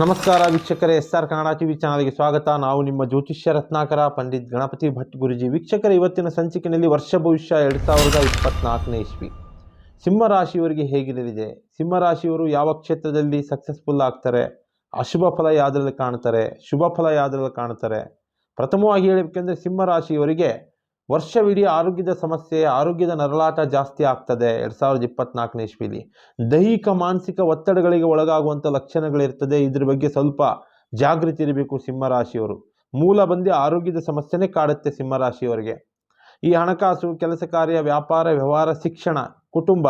ನಮಸ್ಕಾರ ವೀಕ್ಷಕರೇ, S R Kannada TV ಚಾನಲ್ಗೆ ಸ್ವಾಗತ. ನಾವು ನಿಮ್ಮ ಜ್ಯೋತಿಷ್ಯ ರತ್ನಾಕರ, ಪಂಡಿತ್ ಗಣಪತಿ ಭಟ್ ಗುರುಜಿ. ವೀಕ್ಷಕರ, ಇವತ್ತಿನ ಸಂಚಿಕೆಯಲ್ಲಿ ವರ್ಷ ಭವಿಷ್ಯ ಎರಡು ಸಾವಿರದ ಇಪ್ಪತ್ನಾಲ್ಕನೇ ಇಸ್ವಿ. ಸಿಂಹರಾಶಿಯವರಿಗೆ ಹೇಗಿರಲಿದೆ ಸಿಂಹರಾಶಿಯವರು ಯಾವ ಕ್ಷೇತ್ರದಲ್ಲಿ ಸಕ್ಸಸ್ಫುಲ್ ಆಗ್ತಾರೆ? ಅಶುಭ ಫಲ ಯಾವುದ್ರಲ್ಲಿ ಕಾಣ್ತಾರೆ? ಶುಭ ಫಲ ಯಾವುದ್ರಲ್ಲಿ ಕಾಣ್ತಾರೆ? ಪ್ರಥಮವಾಗಿ ಹೇಳಬೇಕೆಂದರೆ ಸಿಂಹ ರಾಶಿಯವರಿಗೆ ವರ್ಷವಿಡೀ ಆರೋಗ್ಯದ ಸಮಸ್ಯೆ, ಆರೋಗ್ಯದ ನರಳಾಟ ಜಾಸ್ತಿ ಆಗ್ತದೆ ಎರಡು ಸಾವಿರದ ಇಪ್ಪತ್ನಾಲ್ಕನೇ ಇಸ್ವಿಲಿ. ದೈಹಿಕ, ಮಾನಸಿಕ ಒತ್ತಡಗಳಿಗೆ ಒಳಗಾಗುವಂಥ ಲಕ್ಷಣಗಳಿರ್ತದೆ. ಇದ್ರ ಬಗ್ಗೆ ಸ್ವಲ್ಪ ಜಾಗೃತಿ ಇರಬೇಕು ಸಿಂಹರಾಶಿಯವರು. ಮೂಲ ಬಂದು ಆರೋಗ್ಯದ ಸಮಸ್ಯೆನೇ ಕಾಡುತ್ತೆ ಸಿಂಹರಾಶಿಯವರಿಗೆ. ಈ ಹಣಕಾಸು, ಕೆಲಸ ಕಾರ್ಯ, ವ್ಯಾಪಾರ, ವ್ಯವಹಾರ, ಶಿಕ್ಷಣ, ಕುಟುಂಬ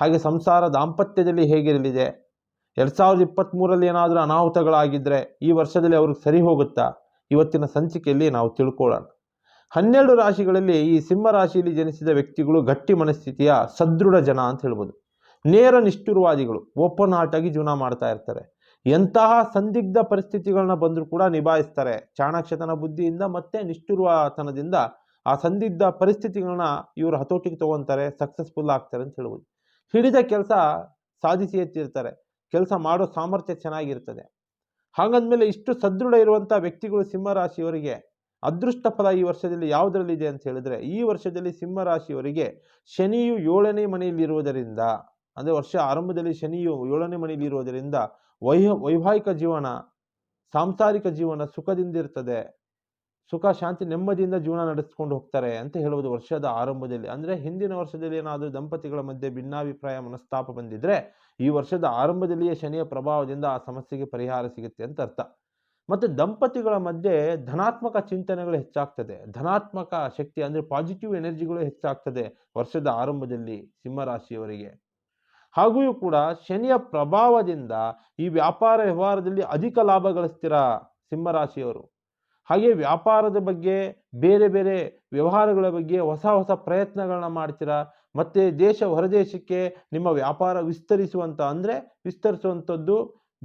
ಹಾಗೆ ಸಂಸಾರ ದಾಂಪತ್ಯದಲ್ಲಿ ಹೇಗಿರಲಿದೆ? ಎರಡು ಸಾವಿರದ ಇಪ್ಪತ್ತ್ಮೂರಲ್ಲಿ ಏನಾದರೂ ಅನಾಹುತಗಳಾಗಿದ್ದರೆ ಈ ವರ್ಷದಲ್ಲಿ ಅವ್ರಿಗೆ ಸರಿ ಹೋಗುತ್ತಾ? ಇವತ್ತಿನ ಸಂಚಿಕೆಯಲ್ಲಿ ನಾವು ತಿಳ್ಕೊಳ್ಳೋಣ. ಹನ್ನೆರಡು ರಾಶಿಗಳಲ್ಲಿ ಈ ಸಿಂಹ ರಾಶಿಯಲ್ಲಿ ಜನಿಸಿದ ವ್ಯಕ್ತಿಗಳು ಗಟ್ಟಿ ಮನಸ್ಥಿತಿಯ ಸದೃಢ ಜನ ಅಂತ ಹೇಳ್ಬೋದು. ನೇರ ನಿಷ್ಠುರವಾದಿಗಳು, ಓಪನ್ ಹಾರ್ಟ್ ಆಗಿ ಜೀವನ ಮಾಡ್ತಾ ಇರ್ತಾರೆ. ಎಂತಹ ಸಂದಿಗ್ಧ ಪರಿಸ್ಥಿತಿಗಳನ್ನ ಬಂದರೂ ಕೂಡ ನಿಭಾಯಿಸ್ತಾರೆ. ಚಾಣಾಕ್ಷತನ ಬುದ್ಧಿಯಿಂದ ಮತ್ತೆ ನಿಷ್ಠುರತನದಿಂದ ಆ ಸಂದಿಗ್ಧ ಪರಿಸ್ಥಿತಿಗಳನ್ನ ಇವರು ಹತೋಟಿಗೆ ತಗೊಂತಾರೆ ಸಕ್ಸಸ್ಫುಲ್ ಆಗ್ತಾರೆ ಅಂತ ಹೇಳ್ಬೋದು. ಹಿಡಿದ ಕೆಲಸ ಸಾಧಿಸಿ ಎತ್ತಿರ್ತಾರೆ. ಕೆಲಸ ಮಾಡೋ ಸಾಮರ್ಥ್ಯ ಚೆನ್ನಾಗಿರ್ತದೆ. ಹಾಗಂದ್ಮೇಲೆ ಇಷ್ಟು ಸದೃಢ ಇರುವಂಥ ವ್ಯಕ್ತಿಗಳು ಸಿಂಹ ರಾಶಿಯವರಿಗೆ ಅದೃಷ್ಟ ಫಲ ಈ ವರ್ಷದಲ್ಲಿ ಯಾವುದರಲ್ಲಿದೆ ಅಂತ ಹೇಳಿದ್ರೆ, ಈ ವರ್ಷದಲ್ಲಿ ಸಿಂಹರಾಶಿಯವರಿಗೆ ಶನಿಯು ಏಳನೇ ಮನೆಯಲ್ಲಿರುವುದರಿಂದ, ಅಂದರೆ ವರ್ಷ ಆರಂಭದಲ್ಲಿ ಶನಿಯು ಏಳನೇ ಮನೆಯಲ್ಲಿ ಇರುವುದರಿಂದ ವೈಹ, ವೈವಾಹಿಕ ಜೀವನ, ಸಾಂಸಾರಿಕ ಜೀವನ ಸುಖದಿಂದ ಇರ್ತದೆ. ಸುಖ, ಶಾಂತಿ, ನೆಮ್ಮದಿಯಿಂದ ಜೀವನ ನಡೆಸ್ಕೊಂಡು ಹೋಗ್ತಾರೆ ಅಂತ ಹೇಳುವುದು ವರ್ಷದ ಆರಂಭದಲ್ಲಿ. ಅಂದರೆ ಹಿಂದಿನ ವರ್ಷದಲ್ಲಿ ಏನಾದರೂ ದಂಪತಿಗಳ ಮಧ್ಯೆ ಭಿನ್ನಾಭಿಪ್ರಾಯ, ಮನಸ್ತಾಪ ಬಂದಿದ್ರೆ ಈ ವರ್ಷದ ಆರಂಭದಲ್ಲಿಯೇ ಶನಿಯ ಪ್ರಭಾವದಿಂದ ಆ ಸಮಸ್ಯೆಗೆ ಪರಿಹಾರ ಸಿಗುತ್ತೆ ಅಂತ ಅರ್ಥ. ಮತ್ತು ದಂಪತಿಗಳ ಮಧ್ಯೆ ಧನಾತ್ಮಕ ಚಿಂತನೆಗಳು ಹೆಚ್ಚಾಗ್ತದೆ. ಧನಾತ್ಮಕ ಶಕ್ತಿ ಅಂದರೆ ಪಾಸಿಟಿವ್ ಎನರ್ಜಿಗಳು ಹೆಚ್ಚಾಗ್ತದೆ ವರ್ಷದ ಆರಂಭದಲ್ಲಿ ಸಿಂಹರಾಶಿಯವರಿಗೆ. ಹಾಗೂ ಕೂಡ ಶನಿಯ ಪ್ರಭಾವದಿಂದ ಈ ವ್ಯಾಪಾರ ವ್ಯವಹಾರದಲ್ಲಿ ಅಧಿಕ ಲಾಭ ಗಳಿಸ್ತೀರ ಸಿಂಹರಾಶಿಯವರು. ಹಾಗೆ ವ್ಯಾಪಾರದ ಬಗ್ಗೆ ಬೇರೆ ಬೇರೆ ವ್ಯವಹಾರಗಳ ಬಗ್ಗೆ ಹೊಸ ಹೊಸ ಪ್ರಯತ್ನಗಳನ್ನ ಮಾಡ್ತೀರಾ. ಮತ್ತೆ ದೇಶ ಹೊರದೇಶಕ್ಕೆ ನಿಮ್ಮ ವ್ಯಾಪಾರ ವಿಸ್ತರಿಸುವಂಥ ಅಂದರೆ ವಿಸ್ತರಿಸುವಂಥದ್ದು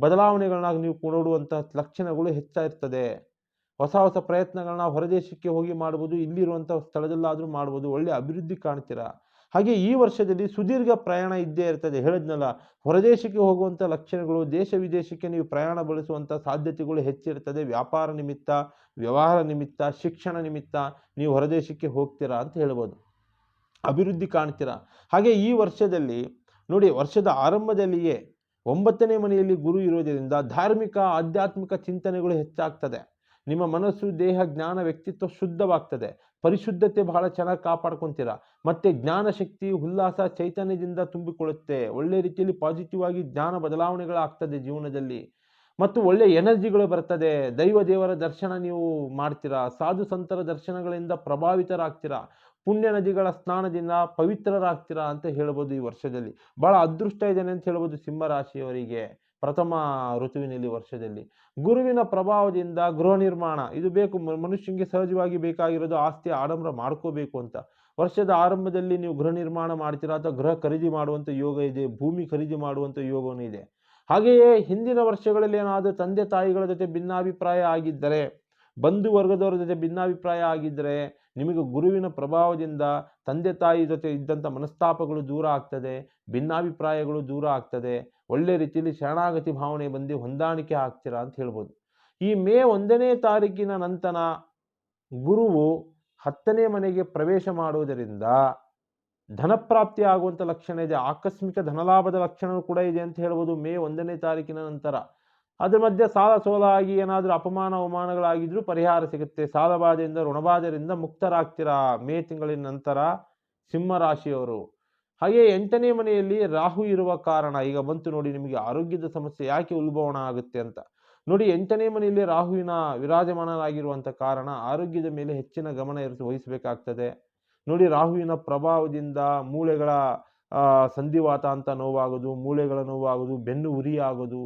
ಬದಲಾವಣೆಗಳನ್ನ ನೀವು ನೋಡುವಂತಹ ಲಕ್ಷಣಗಳು ಹೆಚ್ಚಾಗಿರ್ತದೆ ಹೊಸ ಹೊಸ ಪ್ರಯತ್ನಗಳನ್ನ ಹೊರದೇಶಕ್ಕೆ ಹೋಗಿ ಮಾಡ್ಬೋದು ಇಲ್ಲಿರುವಂಥ ಸ್ಥಳದಲ್ಲಾದರೂ ಮಾಡ್ಬೋದು, ಒಳ್ಳೆ ಅಭಿವೃದ್ಧಿ ಕಾಣ್ತೀರಾ? ಹಾಗೆ ಈ ವರ್ಷದಲ್ಲಿ ಸುದೀರ್ಘ ಪ್ರಯಾಣ ಇದ್ದೇ ಇರ್ತದೆ. ಹೇಳಿದ್ನಲ್ಲ ಹೊರದೇಶಕ್ಕೆ ಹೋಗುವಂಥ ಲಕ್ಷಣಗಳು, ದೇಶ ವಿದೇಶಕ್ಕೆ ನೀವು ಪ್ರಯಾಣ ಬಳಸುವಂಥ ಸಾಧ್ಯತೆಗಳು ಹೆಚ್ಚಿರ್ತದೆ. ವ್ಯಾಪಾರ ನಿಮಿತ್ತ, ವ್ಯವಹಾರ ನಿಮಿತ್ತ, ಶಿಕ್ಷಣ ನಿಮಿತ್ತ ನೀವು ಹೊರದೇಶಕ್ಕೆ ಹೋಗ್ತೀರಾ ಅಂತ ಹೇಳ್ಬೋದು. ಅಭಿವೃದ್ಧಿ ಕಾಣ್ತೀರಾ? ಹಾಗೆ ಈ ವರ್ಷದಲ್ಲಿ, ನೋಡಿ, ವರ್ಷದ ಆರಂಭದಲ್ಲಿಯೇ ಒಂಬತ್ತನೇ ಮನೆಯಲ್ಲಿ ಗುರು ಇರೋದರಿಂದ ಧಾರ್ಮಿಕ, ಆಧ್ಯಾತ್ಮಿಕ ಚಿಂತನೆಗಳು ಹೆಚ್ಚಾಗ್ತದೆ. ನಿಮ್ಮ ಮನಸ್ಸು, ದೇಹ, ಜ್ಞಾನ, ವ್ಯಕ್ತಿತ್ವ ಶುದ್ಧವಾಗ್ತದೆ. ಪರಿಶುದ್ಧತೆ ಬಹಳ ಚೆನ್ನಾಗಿ ಕಾಪಾಡ್ಕೊಂತೀರಾ. ಮತ್ತೆ ಜ್ಞಾನ ಶಕ್ತಿ, ಉಲ್ಲಾಸ ಚೈತನ್ಯದಿಂದ ತುಂಬಿಕೊಳ್ಳುತ್ತೆ. ಒಳ್ಳೆ ರೀತಿಯಲ್ಲಿ ಪಾಸಿಟಿವ್ ಆಗಿ ಜ್ಞಾನ ಬದಲಾವಣೆಗಳಾಗ್ತದೆ ಜೀವನದಲ್ಲಿ. ಮತ್ತು ಒಳ್ಳೆ ಎನರ್ಜಿಗಳು ಬರ್ತದೆ. ದೈವ ದೇವರ ದರ್ಶನ ನೀವು ಮಾಡ್ತೀರಾ? ಸಾಧು ಸಂತರ ದರ್ಶನಗಳಿಂದ ಪ್ರಭಾವಿತರಾಗ್ತೀರಾ? ಪುಣ್ಯ ನದಿಗಳ ಸ್ನಾನದಿಂದ ಪವಿತ್ರರಾಗ್ತೀರಾ ಅಂತ ಹೇಳ್ಬೋದು ಈ ವರ್ಷದಲ್ಲಿ. ಬಹಳ ಅದೃಷ್ಟ ಇದ್ದೇನೆ ಅಂತ ಹೇಳ್ಬೋದು ಸಿಂಹರಾಶಿಯವರಿಗೆ ಪ್ರಥಮ ಋತುವಿನಲ್ಲಿ ವರ್ಷದಲ್ಲಿ. ಗುರುವಿನ ಪ್ರಭಾವದಿಂದ ಗೃಹ ನಿರ್ಮಾಣ, ಇದು ಬೇಕು ಮನುಷ್ಯನಿಗೆ ಸಹಜವಾಗಿ ಬೇಕಾಗಿರೋದು ಆಸ್ತಿ ಆಡಂಬರ ಮಾಡ್ಕೋಬೇಕು ಅಂತ. ವರ್ಷದ ಆರಂಭದಲ್ಲಿ ನೀವು ಗೃಹ ನಿರ್ಮಾಣ ಮಾಡ್ತೀರಾ ಅಥವಾ ಗೃಹ ಖರೀದಿ ಮಾಡುವಂಥ ಯೋಗ ಇದೆ, ಭೂಮಿ ಖರೀದಿ ಮಾಡುವಂಥ ಯೋಗವೂ ಇದೆ. ಹಾಗೆಯೇ ಹಿಂದಿನ ವರ್ಷಗಳಲ್ಲಿ ಏನಾದರೂ ತಂದೆ ತಾಯಿಗಳ ಜೊತೆ ಭಿನ್ನಾಭಿಪ್ರಾಯ ಆಗಿದ್ದರೆ, ಬಂಧು ವರ್ಗದವರ ಜೊತೆ ಭಿನ್ನಾಭಿಪ್ರಾಯ ಆಗಿದ್ದರೆ ನಿಮಗೆ ಗುರುವಿನ ಪ್ರಭಾವದಿಂದ ತಂದೆ ತಾಯಿ ಜೊತೆ ಇದ್ದಂಥ ಮನಸ್ತಾಪಗಳು ದೂರ ಆಗ್ತದೆ, ಭಿನ್ನಾಭಿಪ್ರಾಯಗಳು ದೂರ ಆಗ್ತದೆ, ಒಳ್ಳೆ ರೀತಿಯಲ್ಲಿ ಶರಣಾಗತಿ ಭಾವನೆ ಬಂದು ಹೊಂದಾಣಿಕೆ ಆಗ್ತೀರಾ ಅಂತ ಹೇಳ್ಬೋದು. ಈ ಮೇ ಒಂದನೇ ತಾರೀಕಿನ ನಂತರ ಗುರುವು ಹತ್ತನೇ ಮನೆಗೆ ಪ್ರವೇಶ ಮಾಡುವುದರಿಂದ ಧನಪ್ರಾಪ್ತಿ ಆಗುವಂಥ ಲಕ್ಷಣ ಇದೆ, ಆಕಸ್ಮಿಕ ಧನಲಾಭದ ಲಕ್ಷಣ ಕೂಡ ಇದೆ ಅಂತ ಹೇಳ್ಬೋದು ಮೇ ಒಂದನೇ ತಾರೀಕಿನ ನಂತರ. ಅದ್ರ ಮಧ್ಯೆ ಸಾಲ ಸೋಲ ಆಗಿ ಏನಾದರೂ ಅಪಮಾನ, ಅವಮಾನಗಳಾಗಿದ್ರೂ ಪರಿಹಾರ ಸಿಗುತ್ತೆ. ಸಾಲಬಾಧೆಯಿಂದ, ಋಣಬಾಧೆಯಿಂದ ಮುಕ್ತರಾಗ್ತೀರಾ? ಮೇ ತಿಂಗಳಿನ ನಂತರ ಸಿಂಹ ರಾಶಿಯವರು ಹಾಗೆ ಎಂಟನೇ ಮನೆಯಲ್ಲಿ ರಾಹು ಇರುವ ಕಾರಣ, ಈಗ ಬಂತು ನೋಡಿ ನಿಮಗೆ ಆರೋಗ್ಯದ ಸಮಸ್ಯೆ ಯಾಕೆ ಉಲ್ಬಣ ಆಗುತ್ತೆ ಅಂತ. ನೋಡಿ, ಎಂಟನೇ ಮನೆಯಲ್ಲಿ ರಾಹುವಿನ ವಿರಾಜಮಾನರಾಗಿರುವಂಥ ಕಾರಣ ಆರೋಗ್ಯದ ಮೇಲೆ ಹೆಚ್ಚಿನ ಗಮನ ಇರಿಸಿ ವಹಿಸಬೇಕಾಗ್ತದೆ. ನೋಡಿ, ರಾಹುವಿನ ಪ್ರಭಾವದಿಂದ ಮೂಳೆಗಳ ಸಂಧಿವಾತ ಅಂತ ನೋವಾಗೋದು, ಮೂಳೆಗಳ ನೋವಾಗೋದು, ಬೆನ್ನು ಉರಿ ಆಗೋದು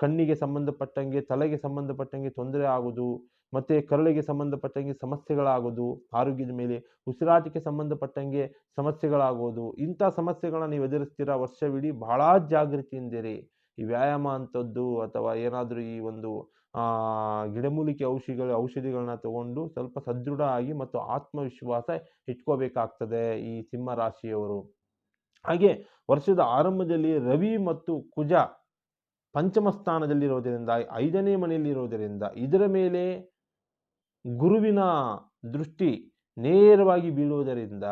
ಕಣ್ಣಿಗೆ ಸಂಬಂಧಪಟ್ಟಂಗೆ, ತಲೆಗೆ ಸಂಬಂಧಪಟ್ಟಂಗೆ ತೊಂದರೆ ಆಗೋದು, ಮತ್ತು ಕರಳಿಗೆ ಸಂಬಂಧಪಟ್ಟಂಗೆ ಸಮಸ್ಯೆಗಳಾಗೋದು, ಆರೋಗ್ಯದ ಮೇಲೆ ಉಸಿರಾಟಕ್ಕೆ ಸಂಬಂಧಪಟ್ಟಂಗೆ ಸಮಸ್ಯೆಗಳಾಗೋದು ಇಂಥ ಸಮಸ್ಯೆಗಳನ್ನ ನೀವು ಎದುರಿಸ್ತೀರಾ? ವರ್ಷವಿಡೀ ಬಹಳ ಜಾಗೃತಿಯಿಂದಿರಿ ಈ ವ್ಯಾಯಾಮ ಅಂಥದ್ದು ಅಥವಾ ಏನಾದರೂ ಈ ಒಂದು ಗಿಡಮೂಲಿಕೆ ಔಷಧಿಗಳು, ಔಷಧಿಗಳನ್ನ ತಗೊಂಡು ಸ್ವಲ್ಪ ಸದೃಢ ಆಗಿ ಮತ್ತು ಆತ್ಮವಿಶ್ವಾಸ ಇಟ್ಕೋಬೇಕಾಗ್ತದೆ ಈ ಸಿಂಹ ರಾಶಿಯವರು. ಹಾಗೆ ವರ್ಷದ ಆರಂಭದಲ್ಲಿ ರವಿ ಮತ್ತು ಕುಜ ಪಂಚಮ ಸ್ಥಾನದಲ್ಲಿರೋದರಿಂದ ಐದನೇ ಮನೆಯಲ್ಲಿರೋದರಿಂದ ಇದರ ಮೇಲೆ ಗುರುವಿನ ದೃಷ್ಟಿ ನೇರವಾಗಿ ಬೀಳುವುದರಿಂದ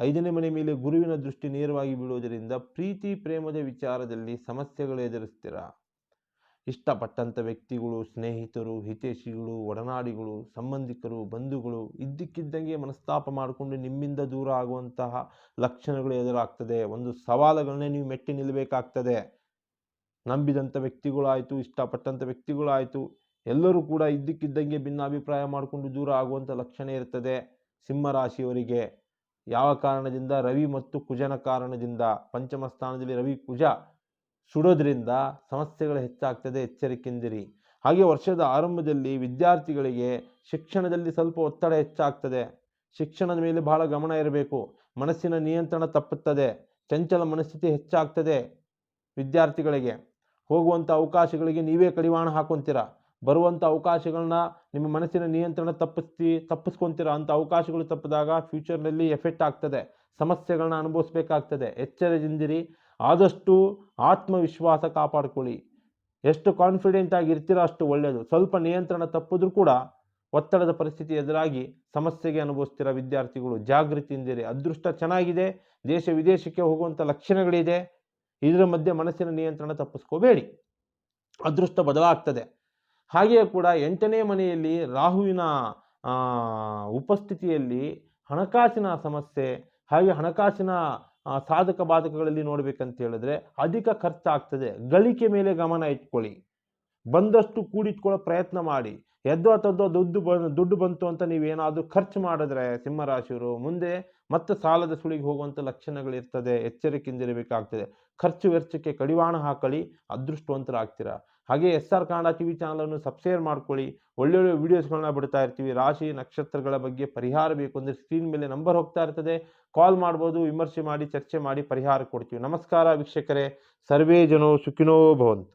ಐದನೇ ಮನೆ ಮೇಲೆ ಗುರುವಿನ ದೃಷ್ಟಿ ನೇರವಾಗಿ ಬೀಳುವುದರಿಂದ ಪ್ರೀತಿ, ಪ್ರೇಮದ ವಿಚಾರದಲ್ಲಿ ಸಮಸ್ಯೆಗಳು ಎದುರಿಸ್ತೀರ. ಇಷ್ಟಪಟ್ಟಂಥ ವ್ಯಕ್ತಿಗಳು, ಸ್ನೇಹಿತರು ಹಿತೇಶಿಗಳು ಒಡನಾಡಿಗಳು, ಸಂಬಂಧಿಕರು, ಬಂಧುಗಳು ಇದ್ದಕ್ಕಿದ್ದಂಗೆ ಮನಸ್ತಾಪ ಮಾಡಿಕೊಂಡು ನಿಮ್ಮಿಂದ ದೂರ ಆಗುವಂತಹ ಲಕ್ಷಣಗಳು ಎದುರಾಗ್ತದೆ. ಒಂದು ಸವಾಲುಗಳನ್ನೇ ನೀವು ಮೆಟ್ಟಿ ನಿಲ್ಲಬೇಕಾಗ್ತದೆ. ನಂಬಿದಂಥ ವ್ಯಕ್ತಿಗಳಾಯಿತು, ಇಷ್ಟಪಟ್ಟಂಥ ವ್ಯಕ್ತಿಗಳಾಯಿತು, ಎಲ್ಲರೂ ಕೂಡ ಇದ್ದಕ್ಕಿದ್ದಂಗೆ ಭಿನ್ನಾಭಿಪ್ರಾಯ ಮಾಡಿಕೊಂಡು ದೂರ ಆಗುವಂಥ ಲಕ್ಷಣ ಇರ್ತದೆ ಸಿಂಹರಾಶಿಯವರಿಗೆ. ಯಾವ ಕಾರಣದಿಂದ? ರವಿ ಮತ್ತು ಕುಜನ ಕಾರಣದಿಂದ. ಪಂಚಮ ಸ್ಥಾನದಲ್ಲಿ ರವಿ ಕುಜ ಸುಡೋದ್ರಿಂದ ಸಮಸ್ಯೆಗಳು ಹೆಚ್ಚಾಗ್ತದೆ ಎಚ್ಚರಿಕೆಂದಿರಿ ಹಾಗೆ ವರ್ಷದ ಆರಂಭದಲ್ಲಿ ವಿದ್ಯಾರ್ಥಿಗಳಿಗೆ ಶಿಕ್ಷಣದಲ್ಲಿ ಸ್ವಲ್ಪ ಒತ್ತಡ ಹೆಚ್ಚಾಗ್ತದೆ. ಶಿಕ್ಷಣದ ಮೇಲೆ ಬಹಳ ಗಮನ ಇರಬೇಕು. ಮನಸ್ಸಿನ ನಿಯಂತ್ರಣ ತಪ್ಪುತ್ತದೆ. ಚಂಚಲ ಮನಸ್ಥಿತಿ ಹೆಚ್ಚಾಗ್ತದೆ ವಿದ್ಯಾರ್ಥಿಗಳಿಗೆ. ಹೋಗುವಂಥ ಅವಕಾಶಗಳಿಗೆ ನೀವೇ ಕಡಿವಾಣ ಹಾಕೊಂತೀರ? ಬರುವಂಥ ಅವಕಾಶಗಳನ್ನ ನಿಮ್ಮ ಮನಸ್ಸಿನ ನಿಯಂತ್ರಣ ತಪ್ಪಿಸ್ತಿ, ತಪ್ಪಿಸ್ಕೊಂತೀರ? ಅಂಥ ಅವಕಾಶಗಳು ತಪ್ಪಿದಾಗ ಫ್ಯೂಚರ್ನಲ್ಲಿ ಎಫೆಕ್ಟ್ ಆಗ್ತದೆ ಸಮಸ್ಯೆಗಳನ್ನ ಅನುಭವಿಸ್ಬೇಕಾಗ್ತದೆ. ಎಚ್ಚರದಿಂದಿರಿ, ಆದಷ್ಟು ಆತ್ಮವಿಶ್ವಾಸ ಕಾಪಾಡ್ಕೊಳ್ಳಿ. ಎಷ್ಟು ಕಾನ್ಫಿಡೆಂಟ್ ಆಗಿ ಇರ್ತೀರೋ ಅಷ್ಟು ಒಳ್ಳೆಯದು ಸ್ವಲ್ಪ ನಿಯಂತ್ರಣ ತಪ್ಪಿದ್ರೂ ಕೂಡ ಒತ್ತಡದ ಪರಿಸ್ಥಿತಿ ಎದುರಾಗಿ ಸಮಸ್ಯೆಗೆ ಅನುಭವಿಸ್ತಿರ ವಿದ್ಯಾರ್ಥಿಗಳು? ಜಾಗೃತಿಯಿಂದಿರಿ. ಅದೃಷ್ಟ ಚೆನ್ನಾಗಿದೆ, ದೇಶ ವಿದೇಶಕ್ಕೆ ಹೋಗುವಂಥ ಲಕ್ಷಣಗಳಿದೆ. ಇದರ ಮಧ್ಯೆ ಮನಸ್ಸಿನ ನಿಯಂತ್ರಣ ತಪ್ಪಿಸ್ಕೋಬೇಡಿ. ಅದೃಷ್ಟ ಬದಲಾಗ್ತದೆ. ಹಾಗೆಯೇ ಕೂಡ ಎಂಟನೇ ಮನೆಯಲ್ಲಿ ರಾಹುವಿನ ಉಪಸ್ಥಿತಿಯಲ್ಲಿ ಹಣಕಾಸಿನ ಸಮಸ್ಯೆ, ಹಾಗೆ ಹಣಕಾಸಿನ ಸಾಧಕ ಬಾಧಕಗಳಲ್ಲಿ ನೋಡ್ಬೇಕಂತ ಹೇಳಿದ್ರೆ ಅಧಿಕ ಖರ್ಚಾಗ್ತದೆ. ಗಳಿಕೆ ಮೇಲೆ ಗಮನ ಇಟ್ಕೊಳ್ಳಿ. ಬಂದಷ್ಟು ಕೂಡಿಟ್ಕೊಳ್ಳೋ ಪ್ರಯತ್ನ ಮಾಡಿ. ಎದ್ದೋ ತದ್ದೋ ದುಡ್ಡು ದುಡ್ಡು ಬಂತು ಅಂತ ನೀವೇನಾದರೂ ಖರ್ಚು ಮಾಡಿದ್ರೆ ಸಿಂಹರಾಶಿಯವರು ಮುಂದೆ ಮತ್ತೆ ಸಾಲದ ಸುಳಿಗೆ ಹೋಗುವಂಥ ಲಕ್ಷಣಗಳಿರ್ತದೆ, ಎಚ್ಚರಿಕೆಯಿಂದಿರಬೇಕಾಗ್ತದೆ. ಖರ್ಚು ವೆಚ್ಚಕ್ಕೆ ಕಡಿವಾಣ ಹಾಕಲಿ ಅದೃಷ್ಟವಂತರಾಗ್ತೀರಾ? ಹಾಗೆ S R Kannada T V ಚಾನಲನ್ನು ಸಬ್ಸ್ಕ್ರೈಬ್ ಮಾಡ್ಕೊಳ್ಳಿ. ಒಳ್ಳೊಳ್ಳೆ ವೀಡಿಯೋಸ್ಗಳನ್ನ ಬಿಡ್ತಾ ಇರ್ತೀವಿ. ರಾಶಿ ನಕ್ಷತ್ರಗಳ ಬಗ್ಗೆ ಪರಿಹಾರ ಬೇಕು ಅಂದರೆ ಸ್ಕ್ರೀನ್ ಮೇಲೆ ನಂಬರ್ ಹೋಗ್ತಾ ಇರ್ತದೆ. ಕಾಲ್ ಮಾಡ್ಬೋದು, ವಿಮರ್ಶೆ ಮಾಡಿ, ಚರ್ಚೆ ಮಾಡಿ ಪರಿಹಾರ ಕೊಡ್ತೀವಿ. ನಮಸ್ಕಾರ ವೀಕ್ಷಕರೇ. ಸರ್ವೇ ಜನೋ ಸುಖಿನೋ ಭವಂತು.